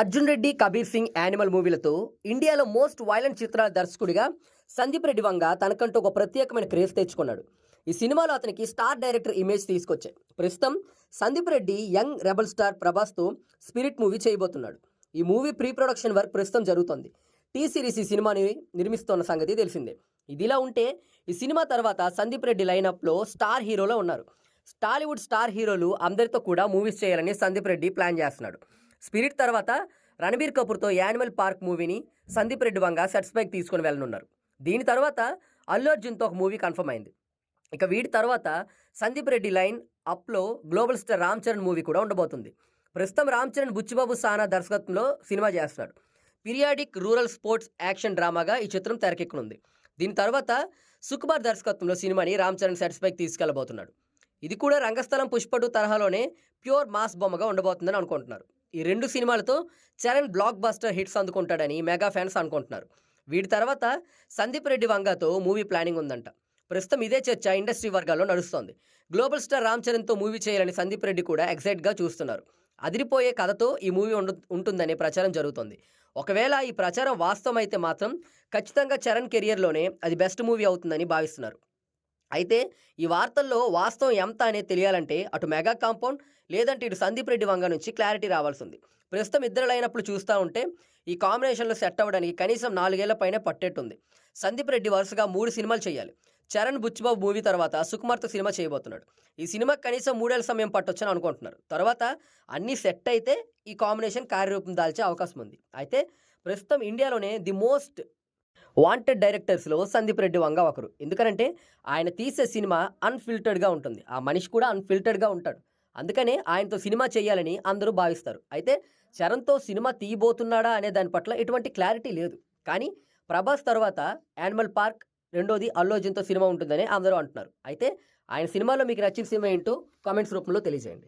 Arjun Reddy Kabir Singh animal మూవీలతో ఇండియాలో most violent చిత్రాల దర్శకుడిగా సందీప్ రెడ్డి వంగ తనకంటూ ఒక ప్రత్యేకమైన క్రేజ్ తెచ్చుకున్నాడు. ఈ సినిమాలో అతనికి స్టార్ డైరెక్టర్ ఇమేజ్ తీసుకొచ్చాయి. ప్రస్తుతం Sandeep Reddy young rebel star ప్రభాస్తో spirit movie చేయబోతున్నాడు. ఈ మూవీ ప్రీ ప్రొడక్షన్ వర్క్ ప్రస్తుతం జరుగుతోంది. టీ సిరీస్ ఈ సినిమాని నిర్మిస్తున్న సంగతి తెలిసిందే. ఇదిలా ఉంటే ఈ సినిమా తర్వాత సందీప్ రెడ్డి లైనప్లో స్టార్ హీరోలో ఉన్నారు. టాలీవుడ్ స్టార్ హీరోలు అందరితో కూడా మూవీస్ చేయాలని సందీప్ రెడ్డి ప్లాన్ చేస్తున్నాడు. స్పిరిట్ తర్వాత రణబీర్ కపూర్తో యానిమల్ పార్క్ మూవీని సందీప్ రెడ్డి వంగ సెట్స్ పైకి తీసుకొని వెళ్ళనున్నారు. దీని తర్వాత అల్లు అర్జున్తో ఒక మూవీ కన్ఫర్మ్ అయింది. ఇక వీటి తర్వాత Sandeep Reddy line అప్లో global star Ram Charan movie కూడా ఉండబోతుంది. ప్రస్తుతం రామ్ చరణ్ బుచ్చిబాబు సానా దర్శకత్వంలో సినిమా చేస్తున్నాడు. పీరియాడిక్ రూరల్ స్పోర్ట్స్ యాక్షన్ డ్రామాగా ఈ చిత్రం తెరకెక్కనుంది. దీని తర్వాత సుకుమార్ దర్శకత్వంలో సినిమాని రామ్ చరణ్ సెట్స్ పైకి తీసుకెళ్ళబోతున్నాడు ఇది కూడా రంగస్థలం పుష్పడు తరహాలోనే ప్యూర్ మాస్ బొమ్మగా ఉండబోతుందని అనుకుంటున్నారు. ఈ రెండు సినిమాలతో చరణ్ బ్లాక్ బస్టర్ హిట్స్ అందుకుంటాడని మెగా ఫ్యాన్స్ అనుకుంటున్నారు. వీటి తర్వాత సందీప్ రెడ్డి వంగతో మూవీ ప్లానింగ్ ఉందంట. ప్రస్తుతం ఇదే చర్చ ఇండస్ట్రీ వర్గాల్లో నడుస్తోంది. గ్లోబల్ స్టార్ రామ్ చరణ్తో మూవీ చేయాలని సందీప్ రెడ్డి కూడా ఎగ్జైట్గా చూస్తున్నారు. అదిరిపోయే కథతో ఈ మూవీ ఉండు ఉంటుందనే ప్రచారం జరుగుతోంది. ఒకవేళ ఈ ప్రచారం వాస్తవం అయితే మాత్రం ఖచ్చితంగా చరణ్ కెరియర్లోనే అది బెస్ట్ మూవీ అవుతుందని భావిస్తున్నారు. అయితే ఈ వార్తల్లో వాస్తవం ఎంత అనేది తెలియాలంటే అటు మెగా కాంపౌండ్ లేదంటే ఇటు సందీప్ రెడ్డి వంగ నుంచి క్లారిటీ రావాల్సి ఉంది ప్రస్తుతం ఇద్దరు అయినప్పుడు చూస్తూ ఉంటే ఈ కాంబినేషన్లో సెట్ అవ్వడానికి కనీసం నాలుగేళ్ళ పైన పట్టేట్టుంది. సందీప్ రెడ్డి వరుసగా మూడు సినిమాలు చేయాలి. చరణ్ బుచ్చిబాబు మూవీ తర్వాత సుకుమార్తో సినిమా చేయబోతున్నాడు. ఈ సినిమా కనీసం మూడేళ్ళ సమయం పట్టొచ్చని అనుకుంటున్నారు. తర్వాత అన్నీ సెట్ అయితే ఈ కాంబినేషన్ కార్యరూపం దాల్చే అవకాశం ఉంది. అయితే ప్రస్తుతం ఇండియాలోనే ది మోస్ట్ వాంటెడ్ డైరెక్టర్స్లో సందీప్ రెడ్డి వంగ ఒకరు. ఎందుకంటే ఆయన తీసే సినిమా అన్ఫిల్టర్డ్గా ఉంటుంది. ఆ మనిషి కూడా అన్ఫిల్టర్డ్గా ఉంటాడు. అందుకనే ఆయనతో సినిమా చేయాలని అందరూ భావిస్తారు. అయితే చరణ్తో సినిమా తీయబోతున్నాడా అనే దాని పట్ల ఎటువంటి క్లారిటీ లేదు. కానీ ప్రభాస్ తర్వాత యానిమల్ పార్క్ రెండోది అల్లు అర్జున్తో సినిమా ఉంటుందని అందరూ అంటున్నారు. అయితే ఆయన సినిమాలో మీకు నచ్చిన సినిమా ఏంటో కామెంట్స్ రూపంలో తెలియజేయండి.